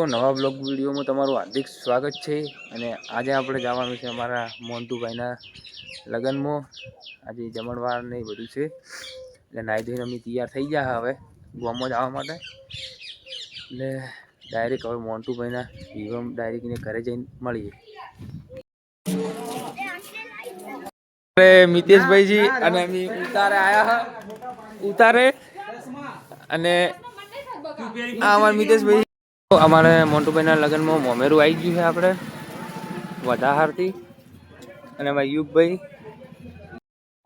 તો નવા બ્લોગ વિડીયોમાં તમારું હાર્દિક સ્વાગત છે અને આજે આપણે જવાનું છે અમારા મોન્ટુભાઈના લગ્નમાં. આજે જમણવાર ને બધું છે. એટલે નાહી ધોઈને અમે તૈયાર થઈ ગયા હવે ગોમાં જવા માટે. એટલે ડાયરેક્ટ હવે મોન્ટુભાઈના વિવમ ડાયરેક્ટને ઘરે જઈને મળીએ. મિતેશભાઈજી અને અમે ઉતારે આયા હા. ઉતારે. અને આ અમારા મિતેશભાઈ અમારે મોન્ટુભાઈના લગ્નમાં મોમેરું આવી ગયું છે આપણે વધારથી અને અમારા યુગભાઈ,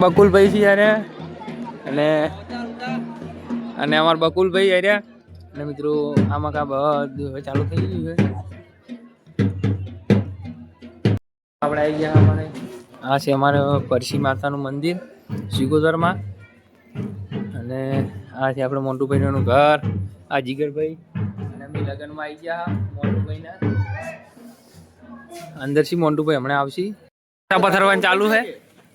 બકુલભાઈ છે યારે. અને અને અમારા બકુલભાઈ આર્યા અને મિત્રો, આમાં કા બધું હવે ચાલુ થઈ ગયું છે. આપણે આવી ગયા અમારે. આ છે અમારે પરસી માતાનું મંદિર શિગોદરમાં અને આ છે આપણે મોન્ટુભાઈનું ઘર, આ જીગરભાઈ. લગ્નમાં આવી ગયા મોન્ટુભાઈના અંદરથી મોન્ટુભાઈ હમણાં આવશે. પથરવાનું ચાલુ છે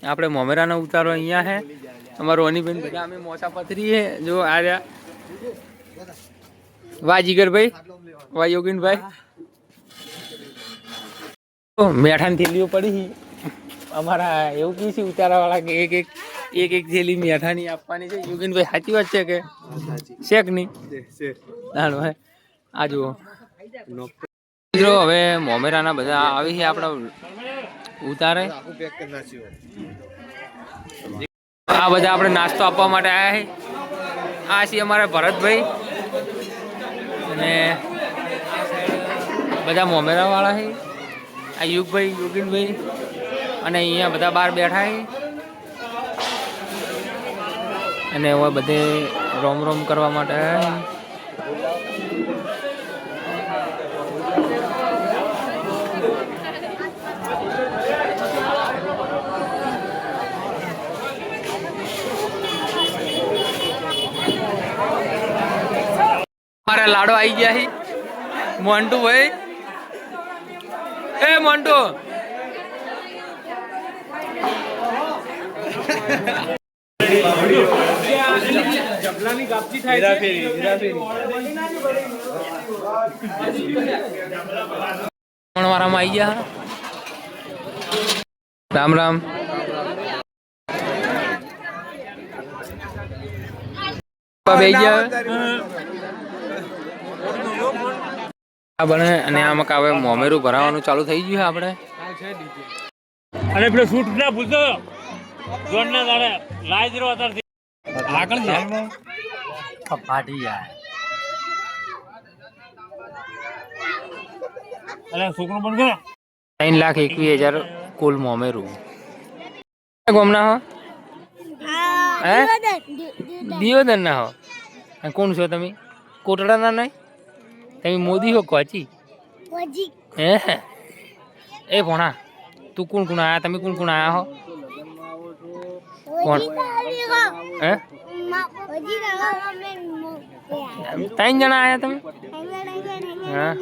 આપણે મોમેરાનો ઉતારો અહીંયા છે અમારો અનિબેન બધા અમે મોસા પથરીએ જો આ રહ્યા વાહ જીગરભાઈ. વાહ યોગીનભાઈ. મેઠાની થેલીઓ પડી. અમારા એવું કહે છે ઉતારા વાળા કે એક એક એક એક થેલી મેઠાની આપવાની છે. યોગીનભાઈ સાચી વાત છે કે? શેક નહીં આ જુઓ. મિત્રો, હવે મોમેરાના બધા આવી છે આપણા ઉતારે. આ બધા આપણે નાસ્તો આપવા માટે આવ્યા છે. આ છે અમારા ભરતભાઈ. અને બધા મોમેરા વાળા છે. આ યુગભાઈ, યોગીનભાઈ. અને અહીંયા બધા બહાર બેઠા છે. અને હવે બધે રોમ રોમ કરવા માટે મારા લાડો આવી ગયા હી. મોન્ટુ ભાઈ. એ મોન્ટુ. વાળામાં આવી ગયા રામ રામ. બે ગયા આ બને અને આમાં કા મોમેરું ભરાવાનું ચાલુ થઈ ગયું આપણે? અને પેલો શૂટ ના ભૂલતો. દાડે લાજ આગળ છે ફાટી જાય. અરે છોકરો પણ કરો. ત્રણ લાખ એકવીસ હજાર કુલ મોમેરું ગોમના હો? હે દિયોદર ના હો? કોણ છો તમે? કોટડાના નહીં? તમે મોદી હો કોચી હે એ ભોણા તું કોણ કોણ આયા? તમે કોણ કોણ આયા હો? કોણ હે? ત્રણ જણા આયા તમે? હા.